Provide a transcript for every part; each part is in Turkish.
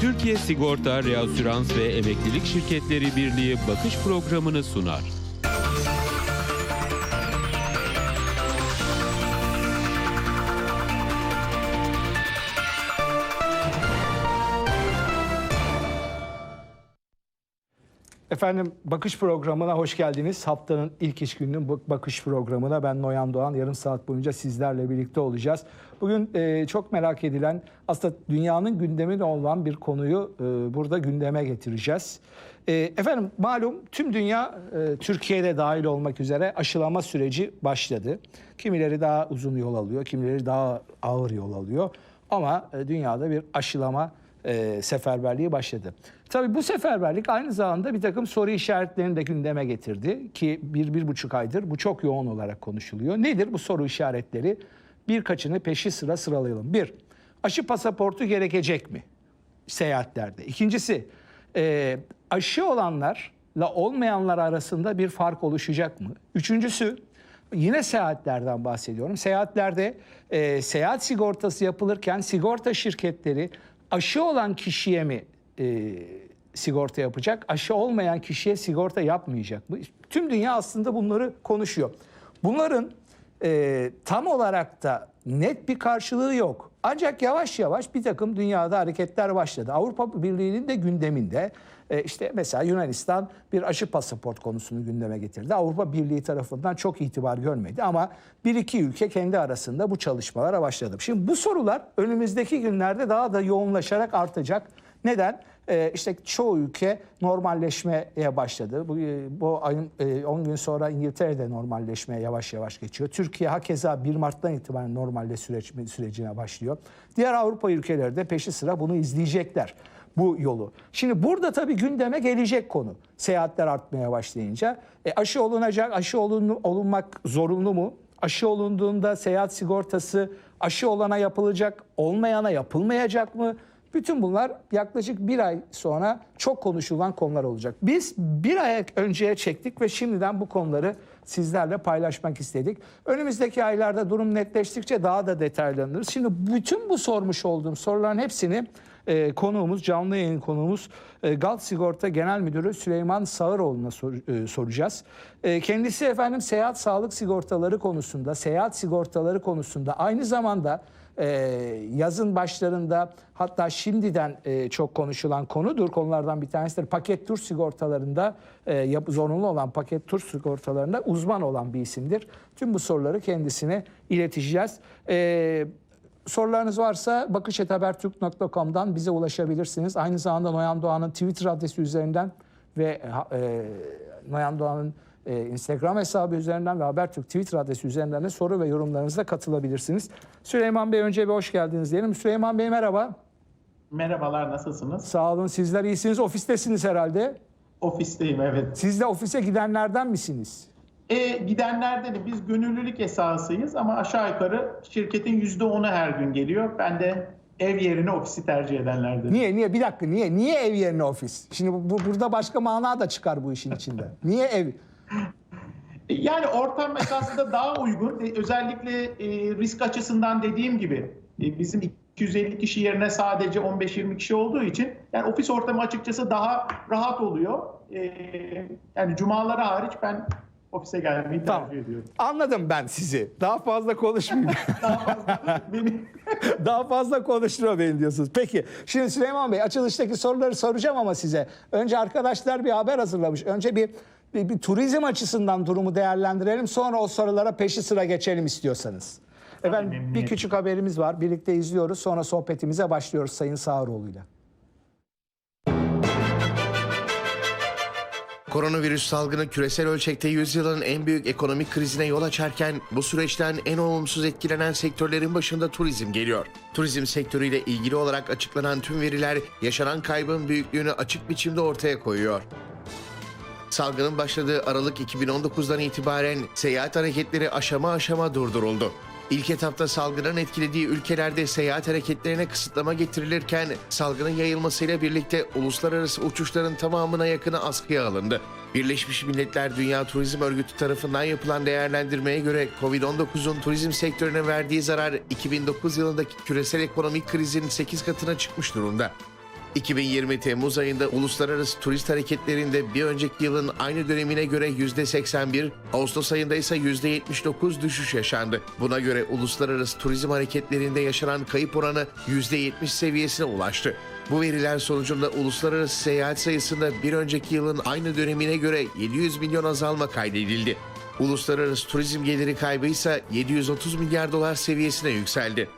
Türkiye Sigorta, Reasürans ve Emeklilik Şirketleri Birliği bakış programını sunar. Efendim bakış programına hoş geldiniz. Haftanın ilk iş gününün bakış programına ben Noyan Doğan yarım saat boyunca sizlerle birlikte olacağız. Bugün e, çok merak edilen aslında dünyanın gündeminde olan bir konuyu e, burada gündeme getireceğiz. E, efendim malum tüm dünya e, Türkiye'de dahil olmak üzere aşılama süreci başladı. Kimileri daha uzun yol alıyor, kimileri daha ağır yol alıyor. Ama e, dünyada bir aşılama e, seferberliği başladı. Tabii bu seferberlik aynı zamanda bir takım soru işaretlerini de gündeme getirdi ki bir, bir buçuk aydır bu çok yoğun olarak konuşuluyor. Nedir bu soru işaretleri? Birkaçını peşi sıra sıralayalım. Bir, aşı pasaportu gerekecek mi seyahatlerde? İkincisi, e, aşı olanlarla olmayanlar arasında bir fark oluşacak mı? Üçüncüsü, Yine seyahatlerden bahsediyorum. Seyahatlerde e, seyahat sigortası yapılırken sigorta şirketleri aşı olan kişiye mi e, sigorta yapacak, aşı olmayan kişiye sigorta yapmayacak mı? Tüm dünya aslında bunları konuşuyor. Bunların e, tam olarak da net bir karşılığı yok. Ancak yavaş yavaş bir takım dünyada hareketler başladı. Avrupa Birliği'nin de gündeminde e, işte mesela Yunanistan bir aşı pasaport konusunu gündeme getirdi. Avrupa Birliği tarafından çok itibar görmedi ama bir iki ülke kendi arasında bu çalışmalara başladı. Şimdi bu sorular önümüzdeki günlerde daha da yoğunlaşarak artacak. Neden? Ee, işte çoğu ülke normalleşmeye başladı. Bu, e, bu ayın e, 10 gün sonra İngiltere'de normalleşmeye yavaş yavaş geçiyor. Türkiye hakeza 1 Mart'tan itibaren normalde süreç, sürecine başlıyor. Diğer Avrupa ülkeleri de peşi sıra bunu izleyecekler bu yolu. Şimdi burada tabii gündeme gelecek konu. Seyahatler artmaya başlayınca e, aşı olunacak, aşı olun, olunmak zorunlu mu? Aşı olunduğunda seyahat sigortası aşı olana yapılacak, olmayana yapılmayacak mı? Bütün bunlar yaklaşık bir ay sonra çok konuşulan konular olacak. Biz bir ay önceye çektik ve şimdiden bu konuları sizlerle paylaşmak istedik. Önümüzdeki aylarda durum netleştikçe daha da detaylanırız. Şimdi bütün bu sormuş olduğum soruların hepsini e, konuğumuz, canlı yayın konuğumuz e, Galt Sigorta Genel Müdürü Süleyman Sağıroğlu'na sor- e, soracağız. E, kendisi efendim seyahat sağlık sigortaları konusunda, seyahat sigortaları konusunda aynı zamanda e, yazın başlarında hatta şimdiden e, çok konuşulan konudur. Konulardan bir tanesidir. Paket tur sigortalarında e, yap- zorunlu olan paket tur sigortalarında uzman olan bir isimdir. Tüm bu soruları kendisine ileteceğiz. E, Sorularınız varsa bakışetabertürk.com'dan bize ulaşabilirsiniz. Aynı zamanda Noyan Doğan'ın Twitter adresi üzerinden ve e, Noyan Doğan'ın e, Instagram hesabı üzerinden ve Habertürk Twitter adresi üzerinden de soru ve yorumlarınızla katılabilirsiniz. Süleyman Bey önce bir hoş geldiniz diyelim. Süleyman Bey merhaba. Merhabalar, nasılsınız? Sağ olun sizler iyisiniz. Ofistesiniz herhalde. Ofisteyim, evet. Siz de ofise gidenlerden misiniz? E, gidenlerdenim. Biz gönüllülük esasıyız ama aşağı yukarı şirketin yüzde onu her gün geliyor. Ben de ev yerine ofisi tercih edenlerdenim. Niye? Niye? Bir dakika niye? Niye ev yerine ofis? Şimdi bu- burada başka mana da çıkar bu işin içinde. Niye ev? Yani ortam esasında daha uygun. E, Özellikle e, risk açısından dediğim gibi e, bizim 250 kişi yerine sadece 15-20 kişi olduğu için yani ofis ortamı açıkçası daha rahat oluyor. E, Yani cumalara hariç ben ofise gelmeyi tercih Tamam. ediyorum. Anladım ben sizi. Daha fazla konuşmayayım. Daha fazla beni Daha fazla konuşturma beni diyorsunuz. Peki şimdi Süleyman Bey açılıştaki soruları soracağım ama size. Önce arkadaşlar bir haber hazırlamış. Önce bir, bir, bir turizm açısından durumu değerlendirelim. Sonra o sorulara peşi sıra geçelim istiyorsanız. Efendim bir memnuniyetle. küçük haberimiz var. Birlikte izliyoruz. Sonra sohbetimize başlıyoruz Sayın Sağıroğlu'yla. Koronavirüs salgını küresel ölçekte yüzyılın en büyük ekonomik krizine yol açarken bu süreçten en olumsuz etkilenen sektörlerin başında turizm geliyor. Turizm sektörüyle ilgili olarak açıklanan tüm veriler yaşanan kaybın büyüklüğünü açık biçimde ortaya koyuyor. Salgının başladığı Aralık 2019'dan itibaren seyahat hareketleri aşama aşama durduruldu. İlk etapta salgının etkilediği ülkelerde seyahat hareketlerine kısıtlama getirilirken salgının yayılmasıyla birlikte uluslararası uçuşların tamamına yakını askıya alındı. Birleşmiş Milletler Dünya Turizm Örgütü tarafından yapılan değerlendirmeye göre Covid-19'un turizm sektörüne verdiği zarar 2009 yılındaki küresel ekonomik krizin 8 katına çıkmış durumda. 2020 Temmuz ayında uluslararası turist hareketlerinde bir önceki yılın aynı dönemine göre %81, Ağustos ayında ise %79 düşüş yaşandı. Buna göre uluslararası turizm hareketlerinde yaşanan kayıp oranı %70 seviyesine ulaştı. Bu veriler sonucunda uluslararası seyahat sayısında bir önceki yılın aynı dönemine göre 700 milyon azalma kaydedildi. Uluslararası turizm geliri kaybı ise 730 milyar dolar seviyesine yükseldi.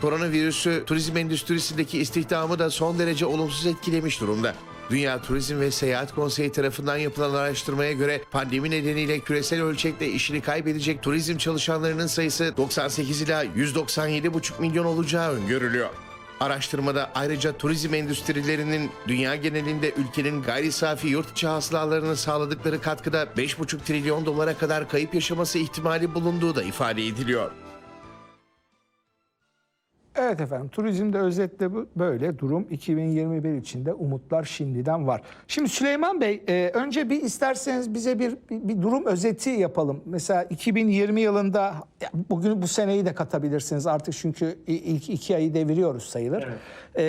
Koronavirüsü turizm endüstrisindeki istihdamı da son derece olumsuz etkilemiş durumda. Dünya Turizm ve Seyahat Konseyi tarafından yapılan araştırmaya göre pandemi nedeniyle küresel ölçekte işini kaybedecek turizm çalışanlarının sayısı 98 ila 197,5 milyon olacağı öngörülüyor. Araştırmada ayrıca turizm endüstrilerinin dünya genelinde ülkenin gayri safi yurt içi hasılalarına sağladıkları katkıda 5,5 trilyon dolara kadar kayıp yaşaması ihtimali bulunduğu da ifade ediliyor. Evet efendim turizmde özetle bu- böyle durum 2021 içinde umutlar şimdiden var. Şimdi Süleyman Bey e, önce bir isterseniz bize bir, bir, bir durum özeti yapalım. Mesela 2020 yılında bugün bu seneyi de katabilirsiniz artık çünkü ilk iki ayı deviriyoruz sayılır. E,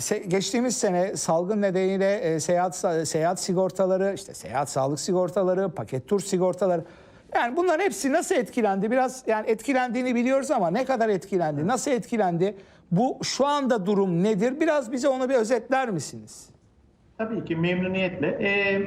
se- geçtiğimiz sene salgın nedeniyle e, seyahat seyahat sigortaları işte seyahat sağlık sigortaları paket tur sigortaları yani bunların hepsi nasıl etkilendi? Biraz yani etkilendiğini biliyoruz ama ne kadar etkilendi? Nasıl etkilendi? Bu şu anda durum nedir? Biraz bize onu bir özetler misiniz? Tabii ki memnuniyetle. Ee,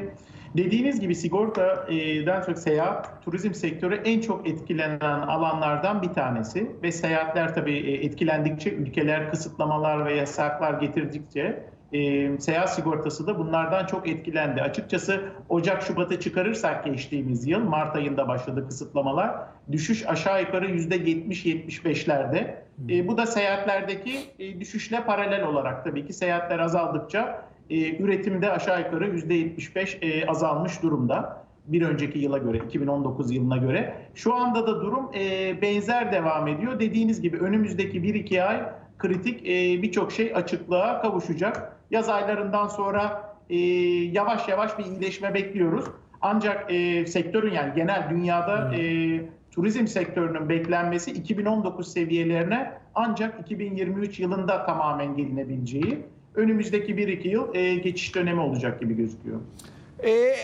dediğiniz gibi sigortadan çok seyahat, turizm sektörü en çok etkilenen alanlardan bir tanesi. Ve seyahatler tabii etkilendikçe, ülkeler kısıtlamalar ve yasaklar getirdikçe e, seyahat sigortası da bunlardan çok etkilendi. Açıkçası Ocak, Şubat'ı çıkarırsak geçtiğimiz yıl, Mart ayında başladı kısıtlamalar. Düşüş aşağı yukarı %70-75'lerde. E, bu da seyahatlerdeki e, düşüşle paralel olarak tabii ki seyahatler azaldıkça e, üretimde aşağı yukarı %75 e, azalmış durumda. Bir önceki yıla göre, 2019 yılına göre. Şu anda da durum e, benzer devam ediyor. Dediğiniz gibi önümüzdeki 1-2 ay kritik e, birçok şey açıklığa kavuşacak. Yaz aylarından sonra e, yavaş yavaş bir iyileşme bekliyoruz. Ancak e, sektörün yani genel dünyada e, turizm sektörünün beklenmesi 2019 seviyelerine ancak 2023 yılında tamamen gelinebileceği önümüzdeki 1-2 yıl e, geçiş dönemi olacak gibi gözüküyor. Ee,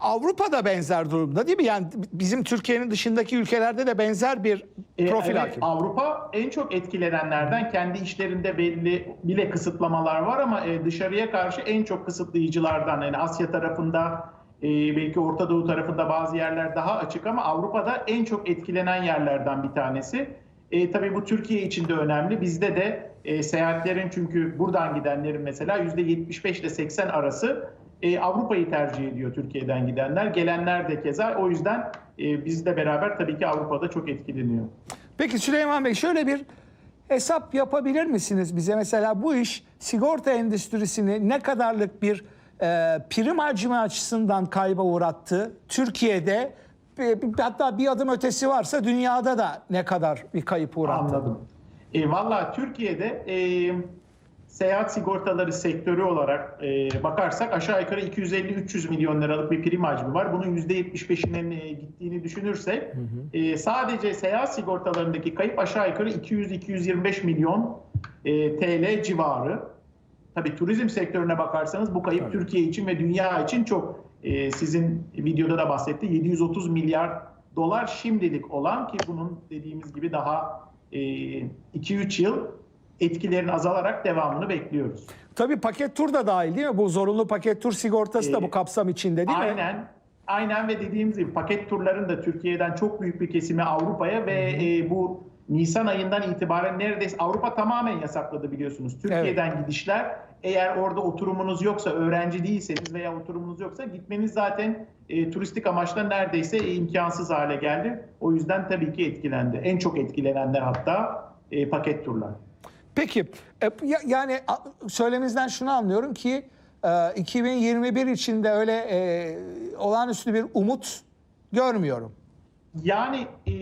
Avrupa'da benzer durumda değil mi? Yani bizim Türkiye'nin dışındaki ülkelerde de benzer bir E, profil evet, hakim. Avrupa en çok etkilenenlerden kendi işlerinde belli bile kısıtlamalar var ama e, dışarıya karşı en çok kısıtlayıcılardan yani Asya tarafında e, belki Orta Doğu tarafında bazı yerler daha açık ama Avrupa'da en çok etkilenen yerlerden bir tanesi. E, tabii bu Türkiye için de önemli. Bizde de e, seyahatlerin çünkü buradan gidenlerin mesela %75 ile 80 arası e, Avrupa'yı tercih ediyor Türkiye'den gidenler. Gelenler de keza. O yüzden e, bizle beraber tabii ki Avrupa'da çok etkileniyor. Peki Süleyman Bey şöyle bir hesap yapabilir misiniz bize? Mesela bu iş sigorta endüstrisini ne kadarlık bir e, prim hacmi açısından kayba uğrattı? Türkiye'de e, hatta bir adım ötesi varsa dünyada da ne kadar bir kayıp uğrattı? Anladım. E, Valla Türkiye'de e, seyahat sigortaları sektörü olarak e, bakarsak aşağı yukarı 250-300 milyon liralık bir prim hacmi var. Bunun %75'inin e, gittiğini düşünürsek e, sadece seyahat sigortalarındaki kayıp aşağı yukarı 200-225 milyon e, TL civarı. Tabii turizm sektörüne bakarsanız bu kayıp Türkiye için ve dünya için çok e, sizin videoda da bahsetti 730 milyar dolar şimdilik olan ki bunun dediğimiz gibi daha e, 2-3 yıl etkilerin azalarak devamını bekliyoruz. Tabii paket tur da dahil değil mi? Bu zorunlu paket tur sigortası da Ee, bu kapsam içinde değil mi? Aynen. Aynen ve dediğimiz gibi paket turların da Türkiye'den çok büyük bir kesimi Avrupa'ya ve e, bu Nisan ayından itibaren neredeyse Avrupa tamamen yasakladı biliyorsunuz. Türkiye'den gidişler eğer orada oturumunuz yoksa, öğrenci değilseniz veya oturumunuz yoksa gitmeniz zaten e, turistik amaçla neredeyse e, imkansız hale geldi. O yüzden tabii ki etkilendi. En çok etkilenenler hatta e, paket turlar. Peki e, ya- yani söyleminizden şunu anlıyorum ki e, 2021 içinde öyle e, olağanüstü bir umut görmüyorum. Yani e,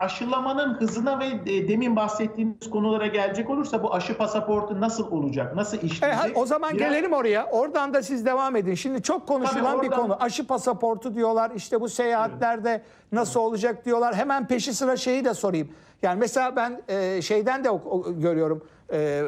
aşılamanın hızına ve e, demin bahsettiğimiz konulara gelecek olursa bu aşı pasaportu nasıl olacak, nasıl E, işleyecek? ha- o zaman Biraz- gelelim oraya. Oradan da siz devam edin. Şimdi çok konuşulan Tabii bir oradan- konu. Aşı pasaportu diyorlar. İşte bu seyahatlerde nasıl olacak diyorlar. Hemen peşi sıra şeyi de sorayım. Yani mesela ben e, şeyden de ok- görüyorum. e,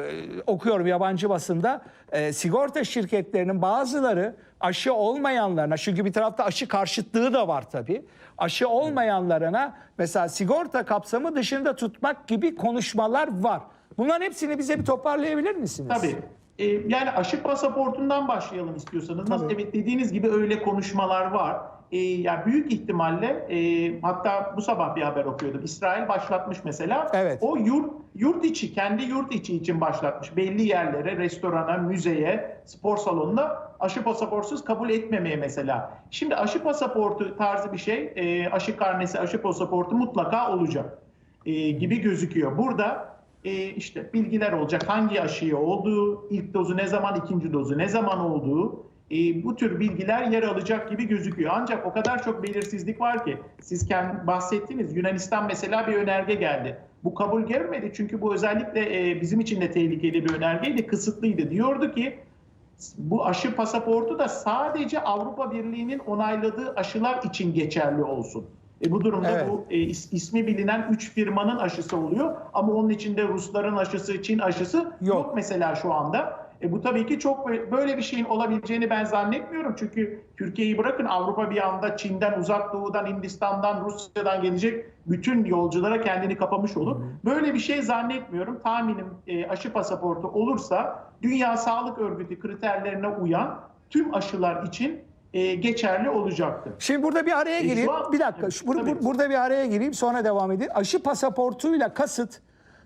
okuyorum yabancı basında e, sigorta şirketlerinin bazıları aşı olmayanlarına çünkü bir tarafta aşı karşıtlığı da var tabii. Aşı olmayanlarına mesela sigorta kapsamı dışında tutmak gibi konuşmalar var. Bunların hepsini bize bir toparlayabilir misiniz? Tabii. Ee, yani aşı pasaportundan başlayalım istiyorsanız. Nasıl evet dediğiniz gibi öyle konuşmalar var. Ee, yani büyük ihtimalle e, hatta bu sabah bir haber okuyordum. İsrail başlatmış mesela. Evet. O yurt yurt içi kendi yurt içi için başlatmış. Belli yerlere, restorana, müzeye, spor salonuna aşı pasaportsuz kabul etmemeye mesela. Şimdi aşı pasaportu tarzı bir şey, e, aşı karnesi, aşı pasaportu mutlaka olacak e, gibi gözüküyor. Burada e, işte bilgiler olacak. Hangi aşıyı olduğu, ilk dozu ne zaman, ikinci dozu ne zaman olduğu e, bu tür bilgiler yer alacak gibi gözüküyor. Ancak o kadar çok belirsizlik var ki siz kendi bahsettiniz Yunanistan mesela bir önerge geldi. Bu kabul görmedi çünkü bu özellikle e, bizim için de tehlikeli bir önergeydi, kısıtlıydı. Diyordu ki bu aşı pasaportu da sadece Avrupa Birliği'nin onayladığı aşılar için geçerli olsun. E bu durumda Evet. bu e, is- ismi bilinen 3 firmanın aşısı oluyor ama onun içinde Rusların aşısı, Çin aşısı yok, Yok. mesela şu anda. E bu tabii ki çok böyle- bir şeyin olabileceğini ben zannetmiyorum. Çünkü Türkiye'yi bırakın Avrupa bir anda Çin'den, Uzak Doğu'dan, Hindistan'dan, Rusya'dan gelecek bütün yolculara kendini kapamış olur. Böyle bir şey zannetmiyorum. Tahminim e, aşı pasaportu olursa Dünya Sağlık Örgütü kriterlerine uyan tüm aşılar için e, geçerli olacaktır. Şimdi burada bir araya E, gireyim. şu an- bir dakika. Şu- bur- bur- burada bir araya gireyim sonra devam edin. Aşı pasaportuyla kasıt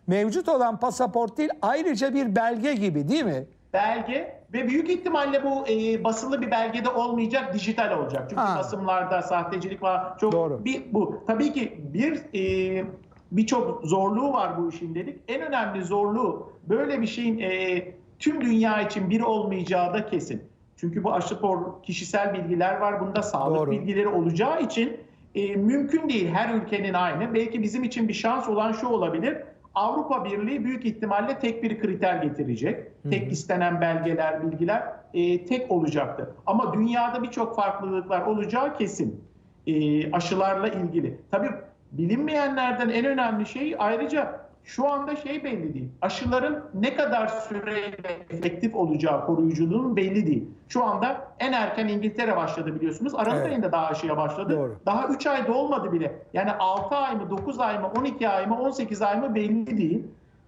mevcut olan pasaport değil ayrıca bir belge gibi değil mi? Belge ve büyük ihtimalle bu e, basılı bir belgede olmayacak, dijital olacak. Çünkü Ha. basımlarda sahtecilik var. Çok Doğru. bir bu. Tabii ki bir e, birçok zorluğu var bu işin dedik. En önemli zorluğu böyle bir şeyin e, tüm dünya için bir olmayacağı da kesin. Çünkü bu aşı por kişisel bilgiler var. Bunda sağlık Doğru. bilgileri olacağı için e, mümkün değil her ülkenin aynı. Belki bizim için bir şans olan şu olabilir. Avrupa Birliği büyük ihtimalle tek bir kriter getirecek. Tek istenen belgeler, bilgiler e, tek olacaktır. Ama dünyada birçok farklılıklar olacağı kesin. E, aşılarla ilgili. Tabii bilinmeyenlerden en önemli şey ayrıca şu anda şey belli değil. Aşıların ne kadar süreyle efektif olacağı koruyuculuğun belli değil. Şu anda en erken İngiltere başladı biliyorsunuz. Aralık Evet. ayında daha aşıya başladı. Doğru. Daha 3 ayda olmadı bile. Yani 6 ay mı, 9 ay mı, 12 ay mı, 18 ay mı belli değil.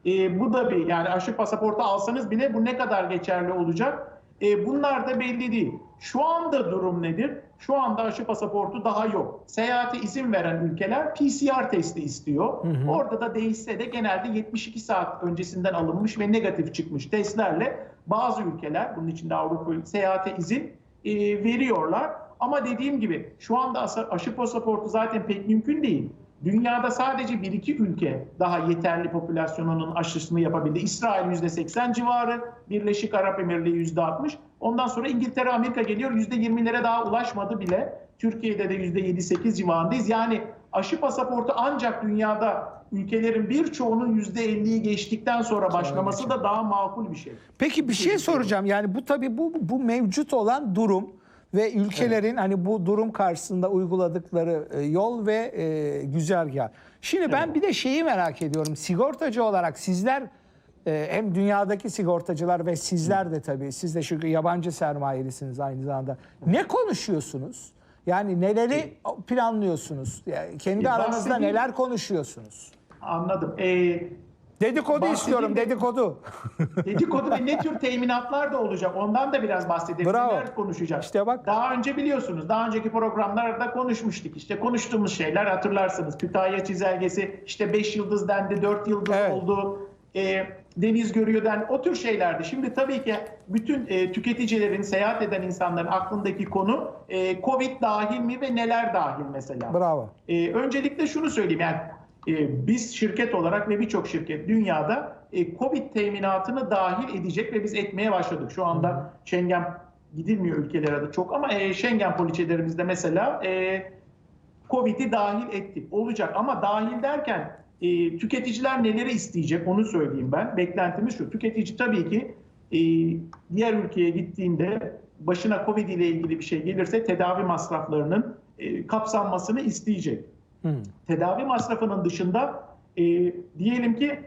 E, bu da bir yani aşı pasaportu alsanız bile bu ne kadar geçerli olacak? E, bunlar da belli değil. Şu anda durum nedir? Şu anda aşı pasaportu daha yok. Seyahate izin veren ülkeler PCR testi istiyor. Orada da değişse de genelde 72 saat öncesinden alınmış ve negatif çıkmış testlerle bazı ülkeler, bunun içinde Avrupa seyahate izin e, veriyorlar. Ama dediğim gibi şu anda aşı pasaportu zaten pek mümkün değil. Dünyada sadece 1-2 ülke daha yeterli popülasyonunun aşısını yapabildi. İsrail %80 civarı, Birleşik Arap Emirliği %60. Ondan sonra İngiltere, Amerika geliyor %20'lere daha ulaşmadı bile. Türkiye'de de %7-8 civarındayız. Yani aşı pasaportu ancak dünyada ülkelerin birçoğunun %50'yi geçtikten sonra başlaması da daha makul bir şey. Peki bir şey soracağım. Yani bu tabii bu bu mevcut olan durum ve ülkelerin hani bu durum karşısında uyguladıkları e, yol ve e, güzergah. Şimdi ben bir de şeyi merak ediyorum. Sigortacı olarak sizler hem dünyadaki sigortacılar ve sizler de tabii siz de çünkü yabancı sermayelisiniz aynı zamanda. Ne konuşuyorsunuz? Yani neleri planlıyorsunuz? Yani kendi E, aranızda neler konuşuyorsunuz? Anladım. Ee, Dedikodu istiyorum, dedikodu. Dedikodu ve ne tür teminatlar da olacak ondan da biraz bahsedelim. Bravo. Neler konuşacağız. İşte bak. Daha önce biliyorsunuz daha önceki programlarda konuşmuştuk. İşte konuştuğumuz şeyler hatırlarsınız. Kütahya çizelgesi işte 5 yıldız dendi 4 yıldız Evet. oldu. E, deniz görüyor den o tür şeylerdi. Şimdi tabii ki bütün e, tüketicilerin, seyahat eden insanların aklındaki konu e, Covid dahil mi ve neler dahil mesela. Bravo. Ee, öncelikle şunu söyleyeyim yani e, biz şirket olarak ve birçok şirket dünyada e, Covid teminatını dahil edecek ve biz etmeye başladık. Şu anda Schengen gidilmiyor ülkelere de çok ama e, Schengen poliçelerimizde mesela e, Covid'i dahil ettik. Olacak ama dahil derken e, tüketiciler neleri isteyecek onu söyleyeyim ben. Beklentimiz şu. Tüketici tabii ki e, diğer ülkeye gittiğinde başına Covid ile ilgili bir şey gelirse tedavi masraflarının e, kapsanmasını isteyecek. Hı. Tedavi masrafının dışında e, diyelim ki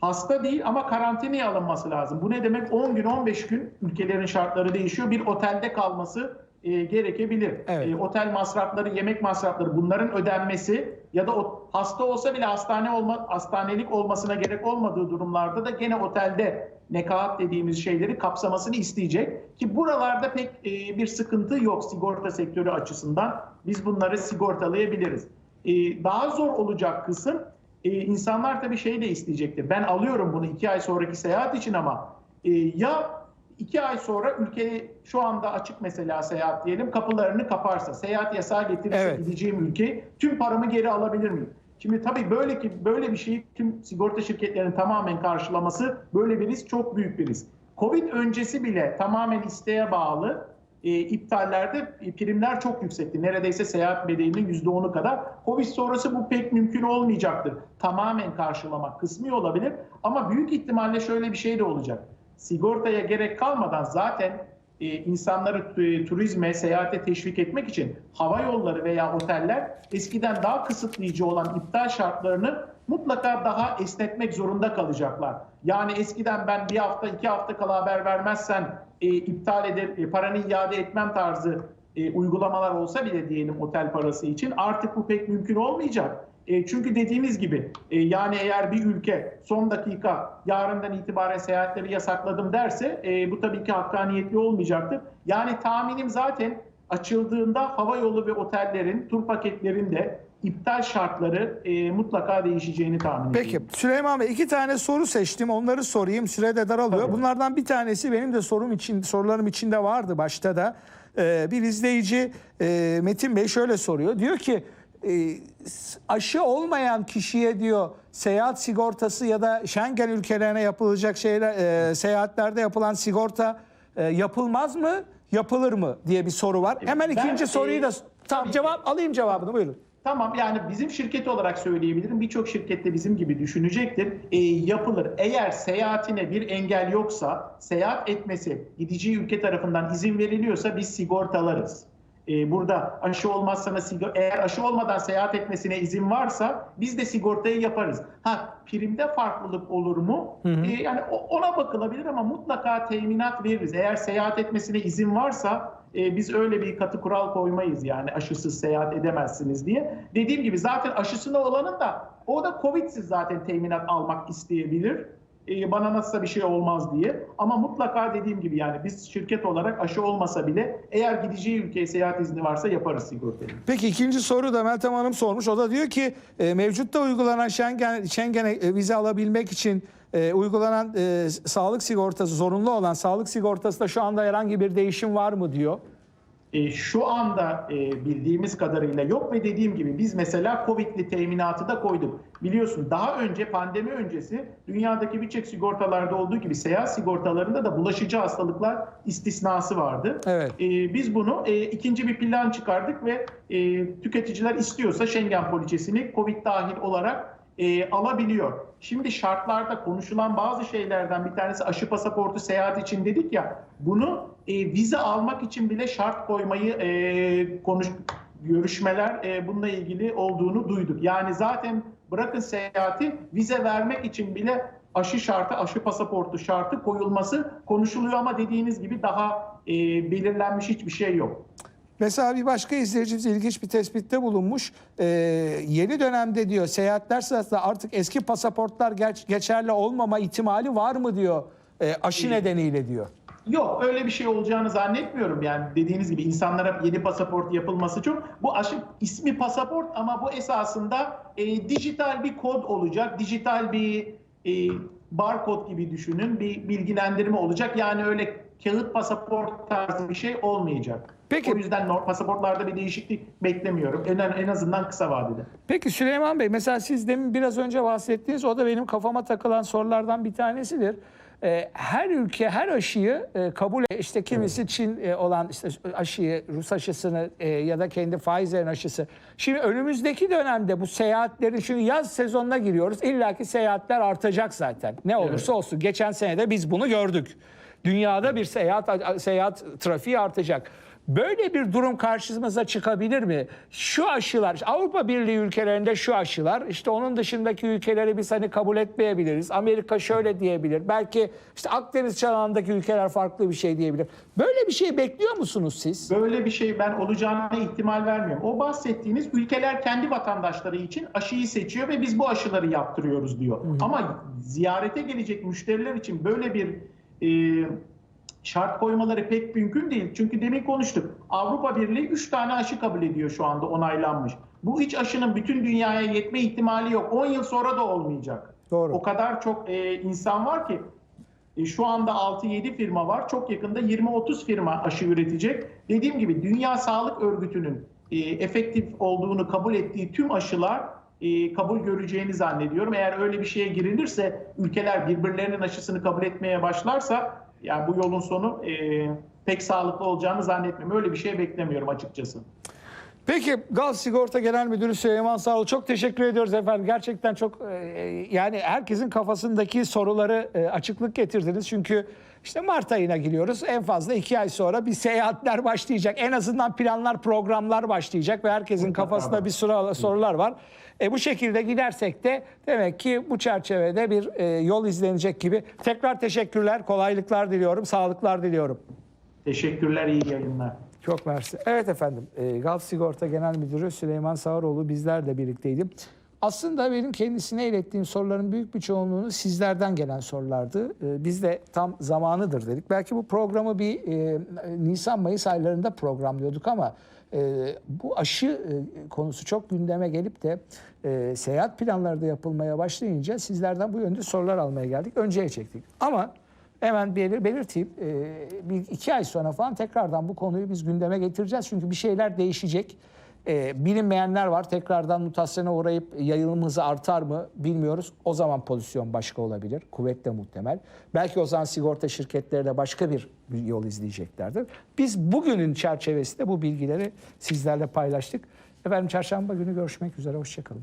hasta değil ama karantinaya alınması lazım. Bu ne demek? 10 gün 15 gün ülkelerin şartları değişiyor. Bir otelde kalması e, gerekebilir. Evet. E, otel masrafları, yemek masrafları bunların ödenmesi ya da o, hasta olsa bile hastane olma, hastanelik olmasına gerek olmadığı durumlarda da gene otelde nekaat dediğimiz şeyleri kapsamasını isteyecek. Ki buralarda pek e, bir sıkıntı yok sigorta sektörü açısından. Biz bunları sigortalayabiliriz. E, daha zor olacak kısım e, insanlar tabii şey de isteyecektir. Ben alıyorum bunu iki ay sonraki seyahat için ama e, ya iki ay sonra ülke şu anda açık mesela seyahat diyelim kapılarını kaparsa, seyahat yasağı getirirse Evet. gideceğim ülke tüm paramı geri alabilir miyim? Şimdi tabii böyle ki böyle bir şeyi tüm sigorta şirketlerinin tamamen karşılaması böyle bir risk çok büyük bir risk. Covid öncesi bile tamamen isteğe bağlı e, iptallerde e, primler çok yüksekti. Neredeyse seyahat bedelinin %10'u kadar. Covid sonrası bu pek mümkün olmayacaktır. Tamamen karşılamak kısmi olabilir. Ama büyük ihtimalle şöyle bir şey de olacak. Sigortaya gerek kalmadan zaten e, insanları e, turizme, seyahate teşvik etmek için hava yolları veya oteller eskiden daha kısıtlayıcı olan iptal şartlarını mutlaka daha esnetmek zorunda kalacaklar. Yani eskiden ben bir hafta iki hafta kala haber vermezsen e, iptal eder, e, paranı iade etmem tarzı e, uygulamalar olsa bile diyelim otel parası için artık bu pek mümkün olmayacak. E, çünkü dediğimiz gibi e, yani eğer bir ülke son dakika yarından itibaren seyahatleri yasakladım derse e, bu tabii ki hakkaniyetli olmayacaktır. Yani tahminim zaten açıldığında hava yolu ve otellerin, tur paketlerinde iptal şartları e, mutlaka değişeceğini tahmin Peki ediyorum. Süleyman Bey iki tane soru seçtim. Onları sorayım. Süre de daralıyor. Tabii. Bunlardan bir tanesi benim de sorum için sorularım içinde vardı başta da. Ee, bir izleyici e, Metin Bey şöyle soruyor. Diyor ki e, aşı olmayan kişiye diyor seyahat sigortası ya da Schengen ülkelerine yapılacak şeyler e, seyahatlerde yapılan sigorta e, yapılmaz mı? Yapılır mı diye bir soru var. Hemen Ben, ikinci soruyu da e, tabii. cevap alayım cevabını buyurun. Tamam yani bizim şirket olarak söyleyebilirim. Birçok şirket de bizim gibi düşünecektir. E, yapılır. Eğer seyahatine bir engel yoksa, seyahat etmesi gideceği ülke tarafından izin veriliyorsa biz sigortalarız. E, burada aşı olmazsa eğer aşı olmadan seyahat etmesine izin varsa biz de sigortayı yaparız. Ha primde farklılık olur mu? E, yani o- ona bakılabilir ama mutlaka teminat veririz. Eğer seyahat etmesine izin varsa e, biz öyle bir katı kural koymayız yani aşısız seyahat edemezsiniz diye. Dediğim gibi zaten aşısına olanın da o da Covid'siz zaten teminat almak isteyebilir. E, bana nasılsa bir şey olmaz diye. Ama mutlaka dediğim gibi yani biz şirket olarak aşı olmasa bile eğer gideceği ülkeye seyahat izni varsa yaparız sigortayı. Peki ikinci soru da Meltem Hanım sormuş. O da diyor ki e, mevcutta uygulanan Schengen Schengen'e e, vize alabilmek için uygulanan e, sağlık sigortası zorunlu olan sağlık sigortasında şu anda herhangi bir değişim var mı diyor. E, şu anda e, bildiğimiz kadarıyla yok ve dediğim gibi biz mesela Covid'li teminatı da koyduk. Biliyorsun daha önce pandemi öncesi dünyadaki birçok sigortalarda olduğu gibi seyahat sigortalarında da bulaşıcı hastalıklar istisnası vardı. Evet. E, biz bunu e, ikinci bir plan çıkardık ve e, tüketiciler istiyorsa Schengen poliçesini Covid dahil olarak e, alabiliyor. Şimdi şartlarda konuşulan bazı şeylerden bir tanesi aşı pasaportu seyahat için dedik ya bunu e, vize almak için bile şart koymayı e, konuş görüşmeler e, bununla ilgili olduğunu duyduk. Yani zaten bırakın seyahati vize vermek için bile aşı şartı, aşı pasaportu şartı koyulması konuşuluyor ama dediğiniz gibi daha e, belirlenmiş hiçbir şey yok. Mesela bir başka izleyicimiz ilginç bir tespitte bulunmuş. Ee, yeni dönemde diyor seyahatler sırasında artık eski pasaportlar geç- geçerli olmama ihtimali var mı diyor e, aşı nedeniyle diyor. Yok öyle bir şey olacağını zannetmiyorum yani dediğiniz gibi insanlara yeni pasaport yapılması çok. Bu aşı ismi pasaport ama bu esasında e, dijital bir kod olacak. Dijital bir e, barkod gibi düşünün bir bilgilendirme olacak. Yani öyle kağıt pasaport tarzı bir şey olmayacak. Peki. O yüzden pasaportlarda bir değişiklik beklemiyorum. En, en azından kısa vadede. Peki Süleyman Bey mesela siz demin biraz önce bahsettiğiniz o da benim kafama takılan sorulardan bir tanesidir. Ee, her ülke her aşıyı e, kabul işte kimisi Çin e, olan işte aşıyı Rus aşısını e, ya da kendi Pfizer'in aşısı. Şimdi önümüzdeki dönemde bu seyahatlerin şimdi yaz sezonuna giriyoruz. İlla ki seyahatler artacak zaten. Ne olursa olsun. Geçen sene de biz bunu gördük. Dünyada bir seyahat seyahat trafiği artacak. Böyle bir durum karşımıza çıkabilir mi? Şu aşılar, Avrupa Birliği ülkelerinde şu aşılar, işte onun dışındaki ülkeleri biz hani kabul etmeyebiliriz. Amerika şöyle diyebilir. Belki işte Akdeniz çanağındaki ülkeler farklı bir şey diyebilir. Böyle bir şey bekliyor musunuz siz? Böyle bir şey ben olacağına ihtimal vermiyorum. O bahsettiğiniz ülkeler kendi vatandaşları için aşıyı seçiyor ve biz bu aşıları yaptırıyoruz diyor. Ama ziyarete gelecek müşteriler için böyle bir e, şart koymaları pek mümkün değil. Çünkü demin konuştuk. Avrupa Birliği 3 tane aşı kabul ediyor şu anda onaylanmış. Bu iç aşının bütün dünyaya yetme ihtimali yok. 10 yıl sonra da olmayacak. Doğru. O kadar çok e, insan var ki e, şu anda 6-7 firma var. Çok yakında 20-30 firma aşı üretecek. Dediğim gibi Dünya Sağlık Örgütü'nün e, efektif olduğunu kabul ettiği tüm aşılar e, kabul göreceğini zannediyorum. Eğer öyle bir şeye girilirse ülkeler birbirlerinin aşısını kabul etmeye başlarsa yani bu yolun sonu e, pek sağlıklı olacağını zannetmiyorum. Öyle bir şey beklemiyorum açıkçası. Peki Gaz Sigorta Genel Müdürü Süleyman Sağol çok teşekkür ediyoruz efendim. Gerçekten çok e, yani herkesin kafasındaki soruları e, açıklık getirdiniz. Çünkü işte Mart ayına giriyoruz. En fazla iki ay sonra bir seyahatler başlayacak. En azından planlar, programlar başlayacak ve herkesin kafasında bir sıra sorular var. E, bu şekilde gidersek de demek ki bu çerçevede bir e, yol izlenecek gibi. Tekrar teşekkürler, kolaylıklar diliyorum, sağlıklar diliyorum. Teşekkürler, iyi yayınlar. Çok mersi. Evet efendim, e, Gaz Sigorta Genel Müdürü Süleyman Sağaroğlu bizlerle birlikteydi. Aslında benim kendisine ilettiğim soruların büyük bir çoğunluğunu sizlerden gelen sorulardı. E, Biz de tam zamanıdır dedik. Belki bu programı bir e, Nisan-Mayıs aylarında programlıyorduk ama e, bu aşı e, konusu çok gündeme gelip de seyahat planları da yapılmaya başlayınca sizlerden bu yönde sorular almaya geldik. Önceye çektik. Ama Hemen belir, belirteyim. Ee, bir iki ay sonra falan tekrardan bu konuyu biz gündeme getireceğiz. Çünkü bir şeyler değişecek. Ee, bilinmeyenler var. Tekrardan mutasyona uğrayıp yayılım hızı artar mı bilmiyoruz. O zaman pozisyon başka olabilir. Kuvvetle muhtemel. Belki o zaman sigorta şirketleri de başka bir yol izleyeceklerdir. Biz bugünün çerçevesinde bu bilgileri sizlerle paylaştık. Efendim çarşamba günü görüşmek üzere. Hoşçakalın.